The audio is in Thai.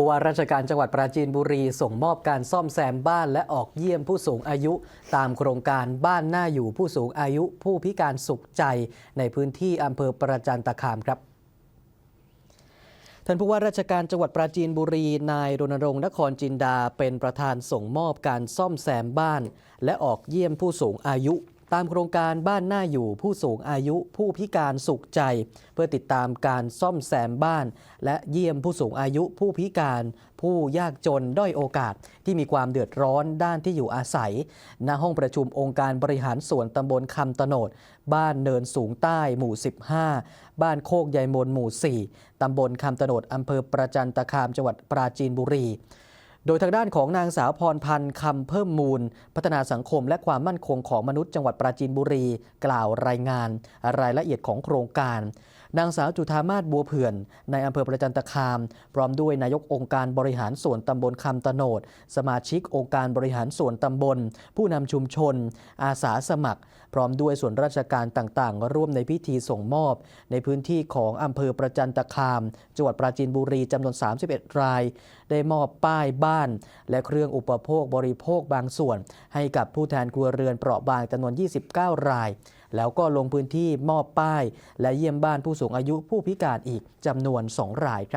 ผู้ว่าราชการจังหวัดปราจีนบุรี ส่งมอบการซ่อมแซมบ้านและออกเยี่ยมผู้สูงอายุ ตามโครงการบ้านหน้าอยู่ผู้สูงอายุ ผู้พิการสุขใจในพื้นที่อำเภอประจันตคามครับท่านผู้ว่าราชการจังหวัดปราจีนบุรี นายรณรงค์นครจินดา เป็นประธานส่งมอบการซ่อมแซมบ้าน และออกเยี่ยมผู้สูงอายุ ตามโครงการบ้านหน้าอยู่ผู้สูงอายุผู้พิการสุขใจ เพื่อติดตามการซ่อมแซมบ้าน และเยี่ยมผู้สูงอายุผู้พิการ ผู้ยากจนด้อยโอกาส ที่มีความเดือดร้อนด้านที่อยู่อาศัย ณห้องประชุมองค์การบริหารส่วนตำบลคำตโนด บ้านเนินสูงใต้หมู่ 15 บ้านโคกใยมนหมู่ 4ตำบลคำตโนดอำเภอประจันตคามจังหวัดปราจีนบุรี โดยทางด้านของนางสาวพรพันธ์คำเพิ่มมูล พัฒนาสังคมและความมั่นคงของมนุษย์จังหวัดปราจีนบุรี กล่าวรายงาน รายละเอียดของโครงการนางสาวจุธามาศบัวเผื่อน ในอำเภอประจันตคาม พร้อมด้วยนายกองค์การบริหารส่วนตำบลคำตโนด สมาชิกองค์การบริหารส่วนตำบล ผู้นำชุมชน อาสาสมัคร พร้อมด้วยส่วนราชการต่างๆ ร่วมในพิธีส่งมอบ ในพื้นที่ของอำเภอประจันตคาม จังหวัดปราจีนบุรีจำนวน 31 ราย ได้มอบป้ายบ้าน และเครื่องอุปโภคบริโภคบางส่วน ให้กับผู้แทนครัวเรือนเปราะบางจำนวน 29 ราย แล้วก็ลงพื้นที่มอบป้าย และเยี่ยมบ้านผู้สูงอายุผู้พิการอีกจำนวน 2 รายครับ